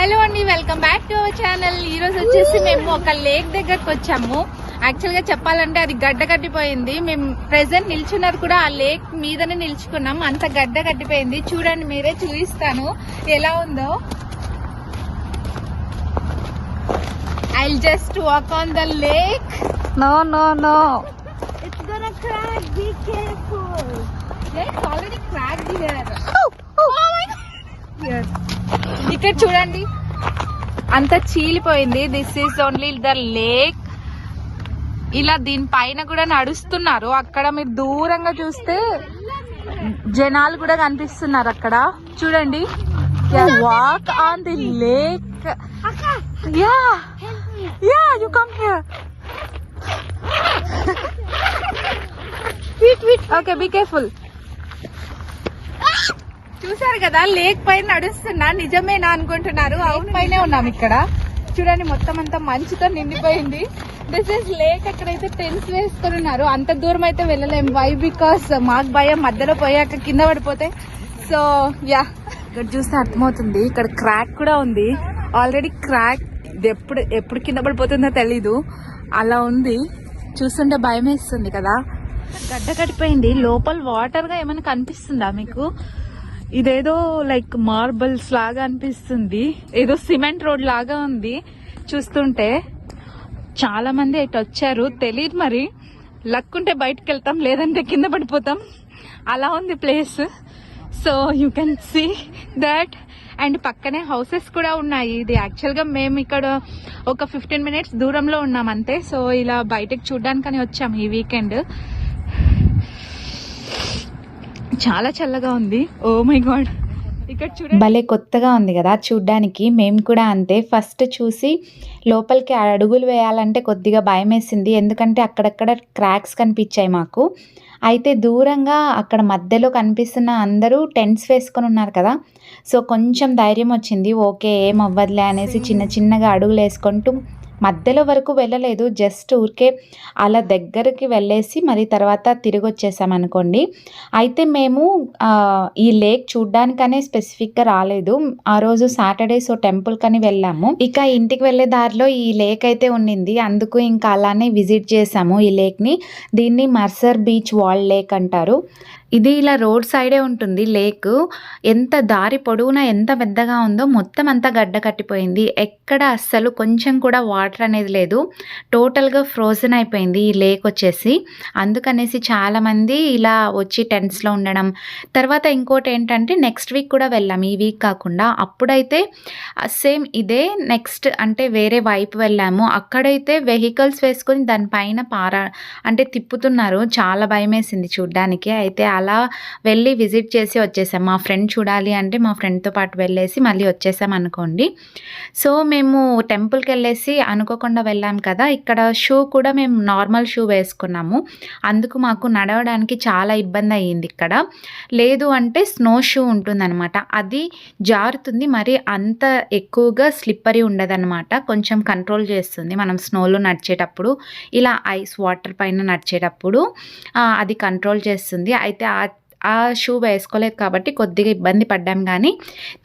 Hello అండి welcome back to our channel. ఈ రోజు వచ్చేసి మేము ఒక లేక్ దగ్గరకు వచ్చాము. యాక్చువల్గా చెప్పాలంటే అది గడ్డ కట్టిపోయింది. మేము ప్రెసెంట్ నిల్చున్నది కూడా ఆ లేక్ మీదనే నిల్చుకున్నాం. అంత గడ్డ కట్టిపోయింది. చూడండి మీరే చూపిస్తాను. ఎలా ఉందో. I just walk on the lake no no no It's gonna crack. Be careful. Lake already crack ఇక్కడ చూడండి. అంత చీలిపోయింది. This is only the lake ఇలా దీనిపైన కూడా నడుస్తున్నారు. అక్కడ మీరు దూరంగా చూస్తే జనాలు కూడా కనిపిస్తున్నారు అక్కడ. చూడండి. Walk on the lake yeah. Yeah you come here. Okay be careful చూసారు కదా లేక్ పైన నడుస్తున్నా నిజమేనా అనుకుంటున్నారు. అవును పైనే ఉన్నాం ఇక్కడ. చూడండి మొత్తం అంతా మంచుతో నిండిపోయింది. దిస్ ఇస్ లేక్ అక్కడైతే టెన్స్ వేసుకొని ఉన్నారు అంత దూరం అయితే వెళ్ళలేం. వై బికాస్ మాకు భయం మధ్యలో పోయాక కింద పడిపోతే. సో యా ఇక్కడ చూస్తే అర్థమవుతుంది. ఇక్కడ క్రాక్ కూడా ఉంది. ఆల్రెడీ క్రాక్ ఎప్పుడు ఎప్పుడు కింద పడిపోతుందో తెలీదు. అలా ఉంది. చూస్తుంటే భయం వేస్తుంది కదా. గడ్డ కట్టిపోయింది. లోపల వాటర్గా ఏమైనా కనిపిస్తుందా మీకు? ఇదేదో లైక్ మార్బల్స్ లాగా అనిపిస్తుంది. ఏదో సిమెంట్ రోడ్ లాగా ఉంది. చూస్తుంటే చాలా మంది ఇటు వచ్చారు. తెలియదు మరి. లక్ ఉంటే బయటకు వెళ్తాం లేదంటే కింద పడిపోతాం. అలా ఉంది place so you can see that and పక్కనే హౌసెస్ కూడా ఉన్నాయి. ఇది యాక్చువల్గా మేము ఇక్కడ ఒక ఫిఫ్టీన్ మినిట్స్ దూరంలో ఉన్నాం అంతే. సో ఇలా బయటకు చూడడానికని వచ్చాము ఈ వీకెండ్ చాలా చల్లగా ఉంది. ఓ మై గాడ్ ఇక్కడ చూడండి. భలే కొత్తగా ఉంది కదా చూడ్డానికి. మేము కూడా అంతే. ఫస్ట్ చూసి లోపలికి అడుగులు వేయాలంటే కొద్దిగా భయం వేసింది ఎందుకంటే అక్కడక్కడ క్రాక్స్ కనిపించాయి మాకు. అయితే దూరంగా అక్కడ మధ్యలో కనిపిస్తున్న అందరూ టెంట్స్ వేసుకొని ఉన్నారు కదా. సో కొంచెం ధైర్యం వచ్చింది. ఓకే ఏం అవ్వదులే అనేసి చిన్న చిన్నగా అడుగులు వేసుకుంటూ మధ్యలో వరకు వెళ్ళలేదు. జస్ట్ ఊరికే అలా దగ్గరికి వెళ్ళేసి మరి తర్వాత తిరిగి వచ్చేసాం అనుకోండి. అయితే మేము ఈ లేక్ చూడ్డానికనే స్పెసిఫిక్గా రాలేదు. ఆ రోజు సాటర్డే సో టెంపుల్ కని వెళ్ళాము. ఇక ఇంటికి వెళ్ళే దారిలో ఈ లేక్ అయితే ఉండింది. అందుకు ఇంకా అలానే విజిట్ చేసాము ఈ లేక్ని. దీన్ని మర్సర్ బీచ్ వాల్ లేక్ అంటారు. ఇది ఇలా రోడ్ సైడే ఉంటుంది లేక్. ఎంత దారి పొడవునా ఎంత పెద్దగా ఉందో మొత్తం అంతా గడ్డ కట్టిపోయింది. ఎక్కడ అస్సలు కొంచెం కూడా వాటర్ అనేది లేదు. టోటల్గా ఫ్రోజన్ అయిపోయింది ఈ లేక్ వచ్చేసి. అందుకనేసి చాలామంది ఇలా వచ్చి టెంట్స్లో ఉండడం. తర్వాత ఇంకోటి ఏంటంటే నెక్స్ట్ వీక్ కూడా వెళ్ళాం. ఈ వీక్ కాకుండా అప్పుడైతే సేమ్ ఇదే నెక్స్ట్ అంటే వేరే వైపు వెళ్ళాము. అక్కడైతే వెహికల్స్ వేసుకొని దానిపైన పారా అంటే తిప్పుతున్నారు. చాలా భయం వేసింది చూడ్డానికి. అయితే అలా వెళ్ళి విజిట్ చేసి వచ్చేసాం. మా ఫ్రెండ్ చూడాలి అంటే మా ఫ్రెండ్తో పాటు వెళ్ళేసి మళ్ళీ వచ్చేసాం అనుకోండి. సో మేము టెంపుల్కి వెళ్ళేసి అనుకోకుండా వెళ్ళాం కదా. ఇక్కడ షూ కూడా మేము నార్మల్ షూ వేసుకున్నాము. అందుకు మాకు నడవడానికి చాలా ఇబ్బంది అయ్యింది ఇక్కడ. లేదు అంటే స్నో షూ ఉంటుందన్నమాట. అది జారుతుంది మరి అంత ఎక్కువగా స్లిప్పరీ ఉండదన్నమాట. కొంచెం కంట్రోల్ చేస్తుంది మనం స్నోలో నడిచేటప్పుడు. ఇలా ఐస్ వాటర్ పైన నడిచేటప్పుడు అది కంట్రోల్ చేస్తుంది. అయితే ఆ ఆ షూ వేసుకోలేదు కాబట్టి కొద్దిగా ఇబ్బంది పడ్డాం కానీ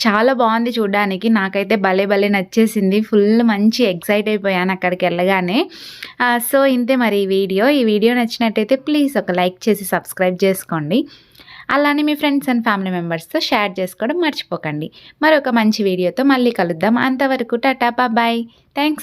చాలా బాగుంది చూడడానికి. నాకైతే భలే భలే నచ్చేసింది. ఫుల్ మంచి ఎగ్జైట్ అయిపోయాను అక్కడికి వెళ్ళగానే. సో ఇంతే మరి ఈ వీడియో. ఈ వీడియో నచ్చినట్టయితే ప్లీజ్ ఒక లైక్ చేసి సబ్స్క్రైబ్ చేసుకోండి. అలానే మీ ఫ్రెండ్స్ అండ్ ఫ్యామిలీ మెంబర్స్తో షేర్ చేసుకోవడం మర్చిపోకండి. మరొక మంచి వీడియోతో మళ్ళీ కలుద్దాం. అంతవరకు టాటా బాయ్ థ్యాంక్స్